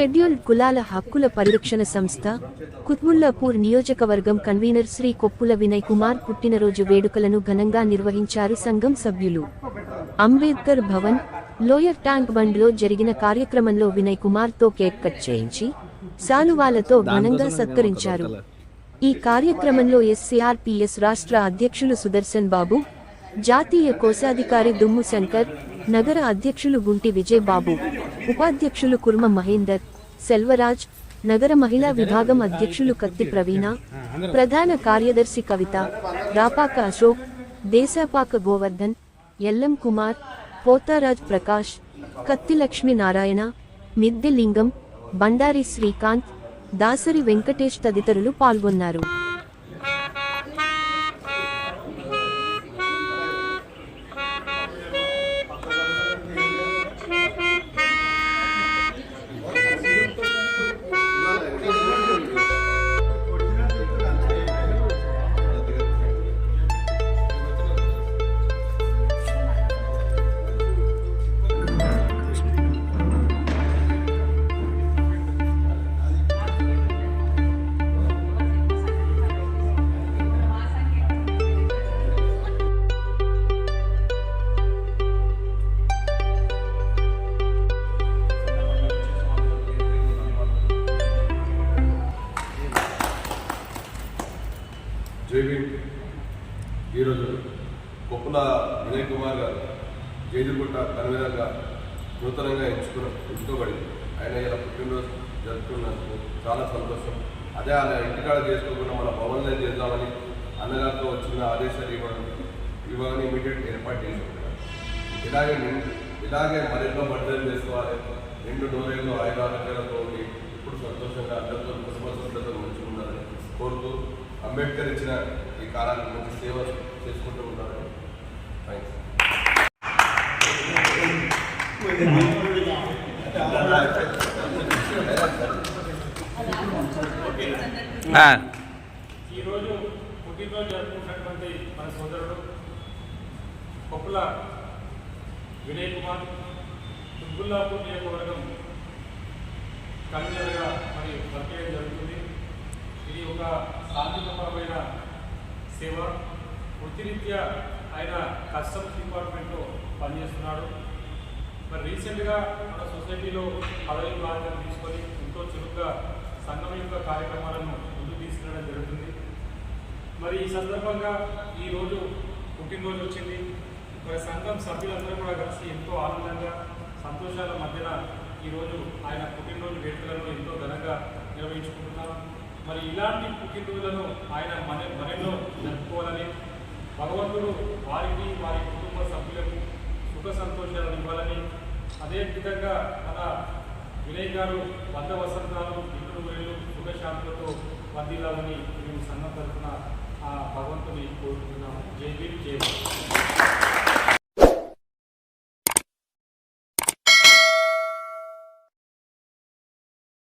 Scheduled కులాల హక్కుల పరిరక్షణ సంస్థ కుత్బుల్లాపూర్ నియోజకవర్గం కన్వీనర్ శ్రీ కొప్పుల వినయ్ కుమార్ పుట్టినరోజు వేడుకలను ఘనంగా నిర్వహించారు సంఘం సభ్యులు. అంబేద్కర్ భవన్ లోయర్ ట్యాంక్ బండ్లో జరిగిన కార్యక్రమంలో వినయ్ కుమార్తో కేక్ కట్ చేయించి సాలువాలతో ఘనంగా సత్కరించారు. ఈ కార్యక్రమంలో ఎస్సీఆర్పిఎస్ రాష్ట్ర అధ్యక్షులు సుదర్శన్ బాబు జాతీయ కోశాధికారి దుమ్ము శంకర్ నగర అధ్యక్షులు గుంటి విజయ్ బాబు ఉపాధ్యక్షులు కుర్మ మహేందర్ సెల్వరాజ్ నగర మహిళా విభాగం అధ్యక్షులు కత్తి ప్రవీణ ప్రధాన కార్యదర్శి కవిత రాపాక అశోక్ దేశాపాక గోవర్ధన్ ఎల్ఎం కుమార్ పోతారాజ్ ప్రకాష్ కత్తి లక్ష్మీ నారాయణ మిద్దిలింగం బండారి శ్రీకాంత్ దాసరి వెంకటేష్ తదితరులు పాల్గొన్నారు. జై ఈరోజు కొప్పుల వినయ్ కుమార్ గారు జైదుగుట్ట కన్వీనర్గా నూతనంగా ఎంచుకున్న ఎంచుకోబడింది ఆయన ఇలా పుట్టినరోజు జరుపుకున్నందుకు చాలా సంతోషం. అదే ఆయన ఇంటికాడ చేసుకోకుండా మన భవన్లో చేద్దామని అన్నగారితో వచ్చిన ఆదేశాలు ఇవ్వడం ఇవ్వగానే ఇమీడియట్ ఏర్పాటు చేసుకుంటున్నాను. ఇలాగే నిండు ఇలాగే మరెన్నో బర్త్డేలు చేసుకోవాలి. రెండు నూరేళ్ళు ఆయుధాలతో ఉండి ఇప్పుడు సంతోషంగా అందరితో అంబేద్కర్ ఇచ్చిన ఈ కాలానికి మంచి సేవ చేసుకుంటూ ఉన్నారని థ్యాంక్స్ ఈరోజు పుట్టినరోజు జరుపుకుంటున్నటువంటి మన సోదరుడు కొప్పుల వినయ్ కుమార్ దుబ్బుల్లాపూర్ నియోజకవర్గం కన్వీనర్గా మరి వర్క్ జరుగుతుంది. ఇది ఒక సాంఘికపరమైన సేవ వృత్తిరీత్యా ఆయన కస్టమ్స్ డిపార్ట్మెంట్లో పనిచేస్తున్నాడు. మరి రీసెంట్గా మన సొసైటీలో పదవి బాధ్యత తీసుకొని ఎంతో చురుగ్గా సంఘం యొక్క కార్యక్రమాలను ముందుకు తీసుకెళ్ళడం జరుగుతుంది. మరి ఈ సందర్భంగా ఈరోజు పుట్టినరోజు వచ్చింది. మరి సంఘం సభ్యులందరూ కూడా కలిసి ఎంతో ఆనందంగా సంతోషాల మధ్యన ఈరోజు ఆయన పుట్టినరోజు వేడుకలను ఎంతో ఘనంగా నిర్వహించుకుంటున్నాం. మరి ఇలాంటి పుట్టినరోజులను ఆయన మన మనలో జరుపుకోవాలని భగవంతుడు వారికి వారి కుటుంబ సభ్యులకు సుఖ సంతోషాలను ఇవ్వాలని అదే విధంగా మన వినయ్ గారు వంద వసంతాలు ఇతరు సుఖశాంతులతో వర్దిల్లాలని మేము సంఘం తరఫున ఆ భగవంతుని కోరుకుంటున్నాము. జై భీమ్